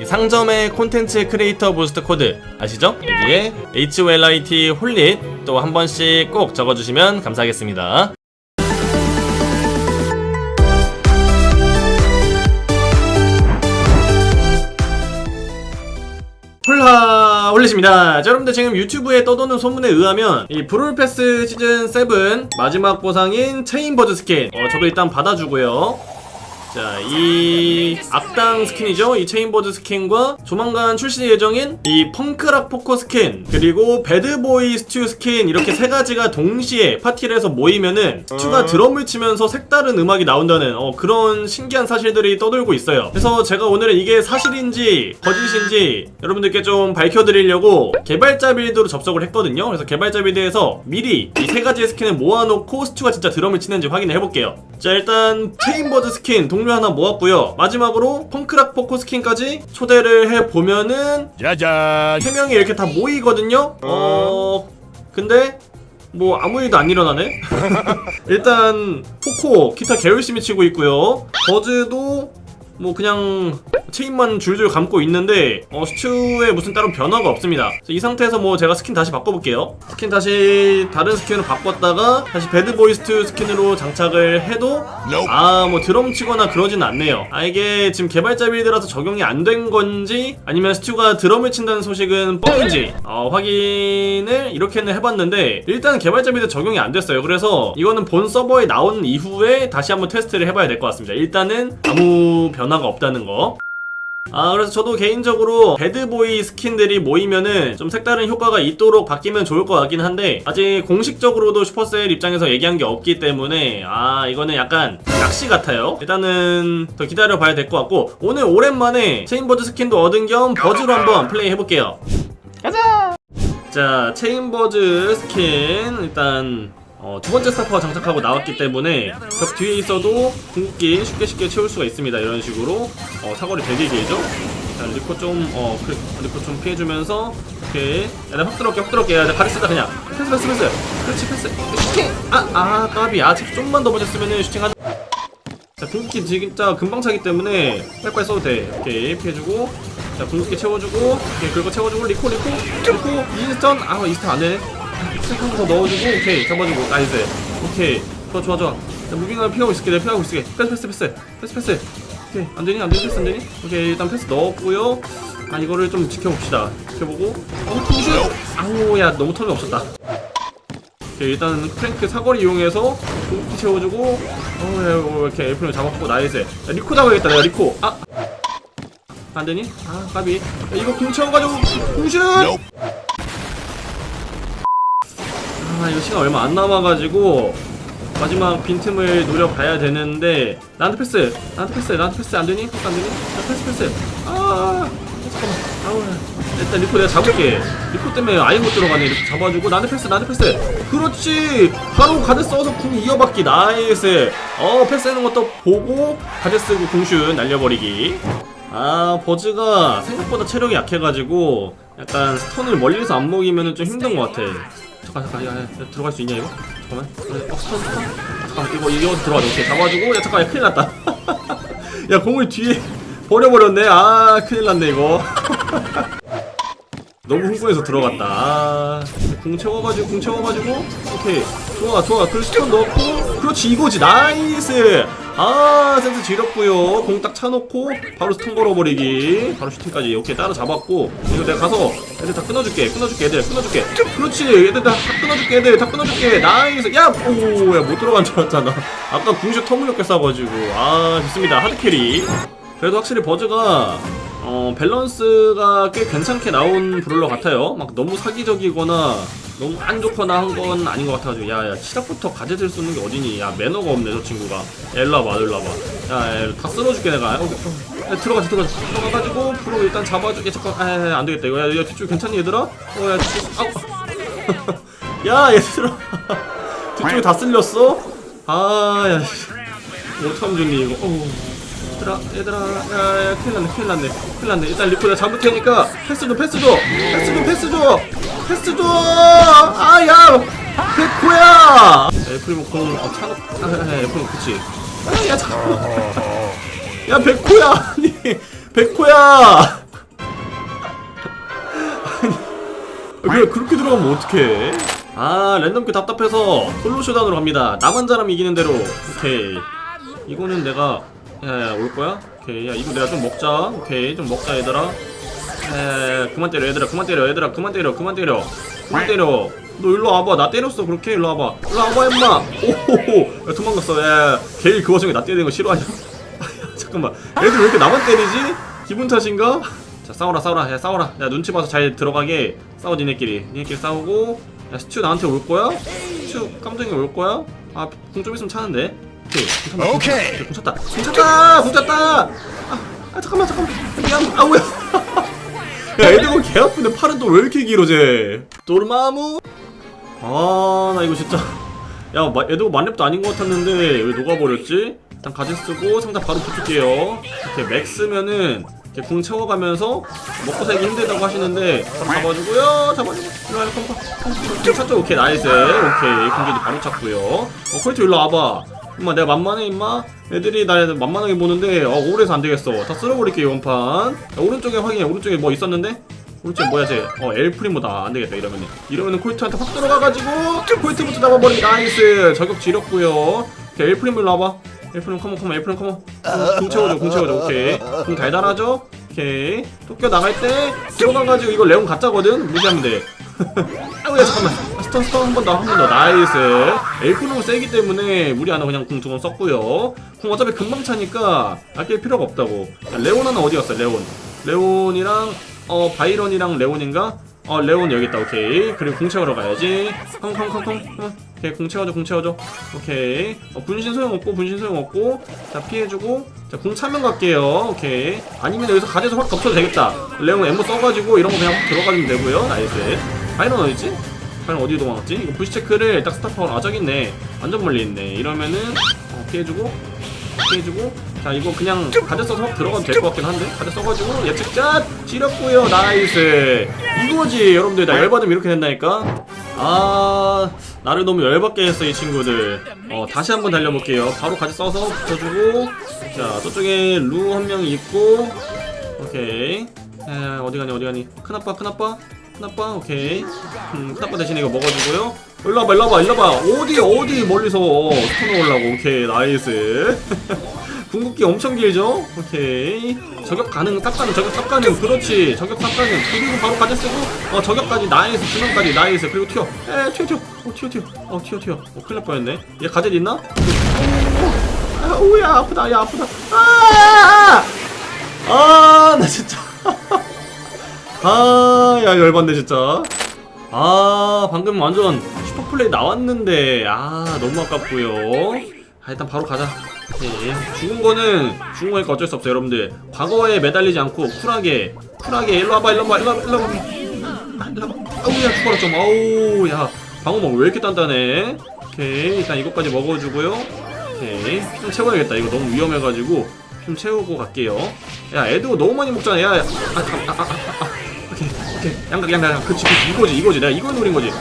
이 상점의 콘텐츠 크리에이터 부스트 코드 아시죠? 여기에 HOLIT 홀릿 또 한 번씩 꼭 적어주시면 감사하겠습니다. 홀라 홀릿입니다. 자, 여러분들 지금 유튜브에 떠도는 소문에 의하면 이 브롤패스 시즌 7 마지막 보상인 체인버드 스킨 어, 저도 일단 받아주고요. 자, 이 악당 스킨이죠. 이 체인버드 스킨과 조만간 출시 예정인 이 펑크락 포커 스킨 그리고 배드보이 스튜 스킨 이렇게 세 가지가 동시에 파티를 해서 모이면은 스튜가 드럼을 치면서 색다른 음악이 나온다는 어, 그런 신기한 사실들이 떠돌고 있어요. 그래서 제가 오늘은 이게 사실인지 거짓인지 여러분들께 좀 밝혀드리려고 개발자 빌드로 접속을 했거든요. 그래서 개발자 빌드에서 미리 이 세 가지의 스킨을 모아놓고 스튜가 진짜 드럼을 치는지 확인을 해볼게요. 자 일단 체인버드 스킨 동료 하나 모았고요. 마지막으로 펑크락 포커 스킨까지 초대를 해 보면은 짜잔. 세 명이 이렇게 다 모이거든요. 어 근데 뭐 아무 일도 안 일어나네. 일단 포코 기타 개 열심히 치고 있고요. 버즈도 뭐 그냥 체인만 줄줄 감고 있는데 어, 스튜에 무슨 다른 변화가 없습니다. 이 상태에서 뭐 제가 스킨 다시 바꿔볼게요. 스킨 다시 다른 스킨으로 바꿨다가 다시 배드보이 스튜 스킨으로 장착을 해도. 아 뭐 드럼 치거나 그러진 않네요. 아 이게 지금 개발자 빌드라서 적용이 안 된 건지 아니면 스튜가 드럼을 친다는 소식은 뻥인지 어, 확인을 이렇게는 해봤는데 일단 개발자 빌드 적용이 안 됐어요. 그래서 이거는 본 서버에 나온 이후에 다시 한번 테스트를 해봐야 될 것 같습니다. 일단은 아무 변화 가 없다는 거. 아 그래서 저도 개인적으로 배드보이 스킨들이 모이면은 좀 색다른 효과가 있도록 바뀌면 좋을 것 같긴 한데 아직 공식적으로도 슈퍼셀 입장에서 얘기한 게 없기 때문에 아 이거는 약간 낚시 같아요. 일단은 더 기다려 봐야 될 것 같고 오늘 오랜만에 체인버드 스킨도 얻은 겸 버즈로 한번 플레이 해볼게요. 자 체인버즈 스킨 일단 어, 두 번째 스타퍼가 장착하고 나왔기 때문에 벽 뒤에 있어도 궁극기 쉽게 쉽게 채울 수가 있습니다. 이런 식으로 어, 사거리 되게 길죠. 자, 리코 좀, 어, 그래, 리코 좀 피해주면서 오케이. 야, 내가 확 들어올게, 확 들어올게. 야, 내가 가리 쓰다 그냥. 패스, 패스, 패스. 그렇지, 패스. 슈팅! 아, 아, 까비. 아, 책 좀만 더 보셨으면은 슈팅 하자. 자, 궁극기 진짜 금방 차기 때문에 빨리빨리 써도 돼. 오케이, 피해주고. 자, 궁극기 채워주고. 오케이, 그리고 채워주고. 리코, 리코. 리코, 이스턴. 아, 이스턴 안 더 넣어주고. 오케이, 잡아주고. 나이스. 오케이. 좋아, 좋아, 좋아. 자, 무빙을 피하고 있을게. 내가 피하고 있을게. 패스, 패스, 패스. 패스, 패스. 오케이. 안 되니? 안 되니? 패스 안 되니? 오케이, 일단 패스 넣었고요. 아, 이거를 좀 지켜봅시다. 지켜보고. 어, 푸슛! 아우, 야, 너무 텀이 없었다. 오케이, 일단 크랭크 사거리 이용해서 공기 채워주고 어, 야, 어, 이렇게 에프를 잡았고 나이스 야, 리코 잡아야겠다 내가 리코 아 안되니? 아 까비 야, 이거 공 채워가지고 공슛. 아 이거 시간 얼마 안 남아가지고 마지막 빈틈을 노려봐야 되는데 나한테 패스. 나한테 패스. 나한테 패스 안되니? 패스 안되니? 야, 패스 패스. 아 잠깐만. 아우 일단 리코 내가 잡을게. 리코 때문에 아예 못 들어가네. 리코 잡아주고 나한테 패스 나한테 패스. 그렇지. 바로 가드 써서 궁 이어받기. 나이스. 어 패스하는 것도 보고 가드 쓰고 궁슛 날려버리기. 아 버즈가 생각보다 체력이 약해가지고 약간 스턴을 멀리서 안 먹이면 좀 힘든 것 같아 잠깐 잠깐 야, 야, 야, 들어갈 수 있냐 이거? 잠깐만. 어 스턴 스턴 아, 잠깐만 이거 이거 들어가자. 오케이 잡아주고. 야 잠깐 야 큰일 났다. 야 공을 뒤에 버려버렸네. 아 큰일 났네 이거. 너무 흥분해서 들어갔다. 아, 공 채워가지고 공 채워가지고 오케이. 좋아 좋아. 그리고 스톤 넣었고. 그렇지 이거지. 나이스. 아 센스 지렸고요. 공 딱 차놓고 바로 스톤 걸어버리기. 바로 슈팅까지. 오케이 따라잡았고. 이거 내가 가서 애들 다 끊어줄게. 끊어줄게 애들. 끊어줄게. 그렇지 애들 다, 다 끊어줄게 애들. 다 끊어줄게. 나이스. 야오 야 못 들어간 줄 알았잖아. 아까 궁슛 터무니없게 쏴가지고. 아 좋습니다. 하드캐리. 그래도 확실히 버즈가 어, 밸런스가 꽤 괜찮게 나온 브롤러 같아요. 막 너무 사기적이거나 너무 안 좋거나 한 건 아닌 것 같아가지고 야야 시작부터 가제들 쓰는 게 어디니? 야 매너가 없네 저 친구가. 야, 일로 와봐 일로 와봐. 야, 야, 다 쓸어줄게 내가. 야, 들어가자 들어가자. 들어가가지고 프로 일단 잡아줄게. 잠깐 아, 야, 안 되겠다 이거. 야, 야 뒤쪽 괜찮니 얘들아? 어야 뒤쪽 아우. 야 얘들아 뒤쪽에 다 쓸렸어? 아야 못하면 좋니 이거. 어우. 얘들아 얘들아 야야 큰일났네 큰일났네 큰일났네. 일단 리코야 잡을 테니까 패스 줘 패스 줘 패스 줘 패스 줘 패스 줘 아야 백호야! 애플이면 공 어, 차고 아, 아, 아 에프리모 그치. 아야 잠깐 야 백호야 아니 백호야! 그래 그렇게 들어가면 어떡해? 아 랜덤 큐 답답해서 솔로 쇼단으로 갑니다. 남은 사람 이기는 대로. 오케이. 이거는 내가 야올 거야? 오케이. 야 이거 내가 좀 먹자. 오케이. 좀 먹자 얘들아. 에 그만 때려 얘들아. 그만 때려 얘들아. 그만 때려 그만 때려. 그만 때려. 너 일로 와봐. 나 때렸어. 그렇게 일로 와봐. 일로 와봐 임마. 오호호 야 도망갔어. 야 게일 그 와중에 나 때리는 거 싫어하냐? 잠깐만. 애들 왜 이렇게 나만 때리지? 기분 탓인가? 자 싸워라 싸워라. 야 싸워라. 야 눈치 봐서 잘 들어가게. 싸워 니네끼리. 니네끼리 싸우고. 야 스튜 나한테 올 거야? 스튜 깜짝이 올 거야? 아 궁 좀 있으면 차는데 오케이. 찼다. 오케이. 궁 찼다. 궁 찼다. 궁 찼다. 아, 아 잠깐만 잠깐만. 미안. 아 뭐야. 야 애들 거개 아픈데 팔은 또 왜 이렇게 길어 쟤? 도르마무. 아나 이거 진짜. 야 마, 애들 만렙도 아닌 것 같았는데 왜 녹아버렸지? 일단 가진 쓰고 상자 바로 붙일게요. 이렇게 맥스면은 이렇게 궁 채워가면서 먹고 살기 힘들다고 하시는데 잡아주고요. 잡아주고. 일로 와요. 컴컴 궁 찼죠? 오케이 나이스. 오케이 궁기지 바로 찼고요. 어 콜트 일로 와봐 임마 내가 만만해 임마? 애들이 나 만만하게 보는데 어 오래서 안 되겠어. 다 쓸어버릴게 이번 판. 야, 오른쪽에 확인해. 오른쪽에 뭐 있었는데? 오른쪽 뭐야 쟤? 어 엘프리모다. 안 되겠다 이러면은. 이러면은 콜트한테 확 들어가가지고 콜트부터 잡아버리 나이스! 저격 지렸고요. 오케이 엘프리모 일로 와봐. 엘프리모 컴온 컴온 엘프리모 컴온. 공- 공 채워줘 공 채워줘. 오케이. 공 달달하죠? 오케이. 토끼 나갈 때 들어가가지고 이거 레온 가짜거든? 무시하면 돼. 아우야 잠깐만. 아, 스턴 스턴 한 번 더 한 번 더 나이스. 엘프는 세기 때문에 안 하고 그냥 궁 두 번 썼고요. 궁 어차피 금방 차니까 아낄 필요가 없다고. 하나 어디 갔어 레온? 레온이랑 어 바이런이랑 레온인가? 어 레온 여기 있다. 오케이. 그리고 궁 채우러 가야지. 콩콩콩콩 어, 오케이. 궁 채워줘 궁 채워줘. 오케이. 어, 분신 소용 없고 분신 소용 없고. 자 피해주고. 자궁 차면 갈게요. 오케이. 아니면 여기서 가져서 확 덮쳐도 되겠다. 레온 엠모 써가지고 이런 거 그냥 확 들어가면 되고요. 나이스. 바이런 어딨지? 바이런 어디 도망갔지? 이거 부시 체크를 딱 스타파워 아 저기 있네. 완전 멀리 있네. 이러면은 어, 피해주고 피해주고. 자 이거 그냥 가져 써서 확 들어가도 될 것 같긴 한데? 가져 써가지고 예측자 지렸고요. 나이스! 이거지 여러분들. 나 열받으면 이렇게 된다니까? 아 나를 너무 열받게 했어 이 친구들. 어 다시 한번 달려볼게요. 바로 가져 써서 붙여주고. 자 저쪽에 루 한 명이 있고. 오케이. 에 어디 가니 어디 가니? 큰아빠 큰아빠 큰아빠? 오케이. 음, 큰아빠 대신 이거 먹어주고요. 일로 와봐 일로 와봐 일로 와봐. 어디 어디 멀리서 스톤 올라고. 오케이 나이스. 궁극기 엄청 길죠? 오케이. 저격 가능 탑 가능 저격 탑 가능. 그렇지. 저격 탑 가능. 그리고 바로 가져 쓰고. 어 저격까지 나이스. 중앙까지 나이스. 그리고 튀어. 에 튀어 튀어. 어 튀어 튀어. 어 튀어 튀어. 어 큰일 날 뻔했네. 얘 가젯 있나? 아, 오야 아프다. 야 아프다. 아아나 진짜. 아 야 열받네 진짜. 아 방금 완전 슈퍼플레이 나왔는데. 아 너무 아깝고요. 아 일단 바로 가자. 예, 죽은 거는 죽은 거니까 어쩔 수 없어요 여러분들. 과거에 매달리지 않고 쿨하게 쿨하게 일로 와봐 일로 와봐 일로 와봐 일로 와봐. 아, 일로 와봐. 아우야 죽어라 좀. 아우 야. 방어막 왜 이렇게 단단해? 오케이. 일단 이것까지 먹어주고요. 오케이. 좀 채워야겠다. 이거 너무 위험해가지고 좀 채우고 갈게요. 야 애도 너무 많이 먹잖아. 야, 야. 아, 아, 아, 아, 아, 아. 이 오케이 양각 양각. 그치 그치. 이거지 이거지. 내가 이걸 노린 거지. 야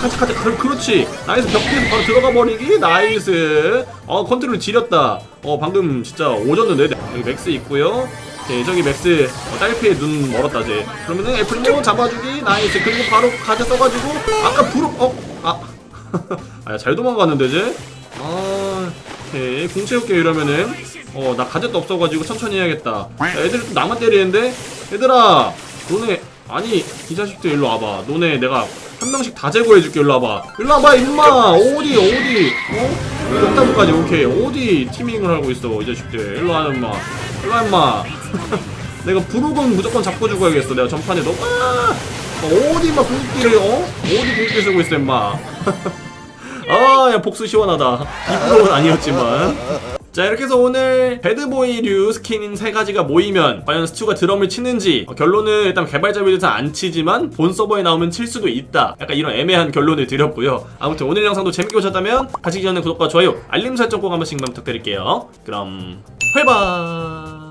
가자 가자 그, 그렇지. 나이스. 벽 뒤에서 바로 들어가 버리기. 나이스. 어 컨트롤 지렸다. 어 방금 진짜 오졌는데. 여기 맥스 있고요. 오케이 저기 맥스 어, 딸피에 눈 멀었다 쟤 그러면은 애플모 잡아주기. 나이스. 그리고 바로 가져 써가지고. 아까 부르 어아. 아야 잘 도망갔는데 쟤? 아 오케이. 공 채울게 이러면은. 어 나 가젯도 없어가지고 천천히 해야겠다. 야, 애들 좀 나만 때리는데? 얘들아 너네 아니 이 자식들 일로 와봐. 너네 내가 한 명씩 다 제거해줄게. 일로 와봐. 일로 와봐 임마. 어디 어디? 어? 역다부까지. 오케이. 어디 티밍을 하고 있어 이 자식들? 일로 와 임마. 일로 와 임마. 내가 브록은 무조건 잡고 죽어야겠어. 내가 전판에 너 아! 어, 어디 임마 궁극기를 어? 어디 궁극기 쓰고 있어 임마? 아, 야 복수 시원하다. 이프로는 아니었지만. 자, 이렇게 해서 오늘 배드보이류 스킨인 세 가지가 모이면 과연 스튜가 드럼을 치는지 어, 결론은 일단 개발자들에서 안 치지만 본 서버에 나오면 칠 수도 있다. 약간 이런 애매한 결론을 드렸고요. 아무튼 오늘 영상도 재밌게 보셨다면 가시기 전에 구독과 좋아요, 알림 설정 꼭 한 번씩만 부탁드릴게요. 그럼 회바.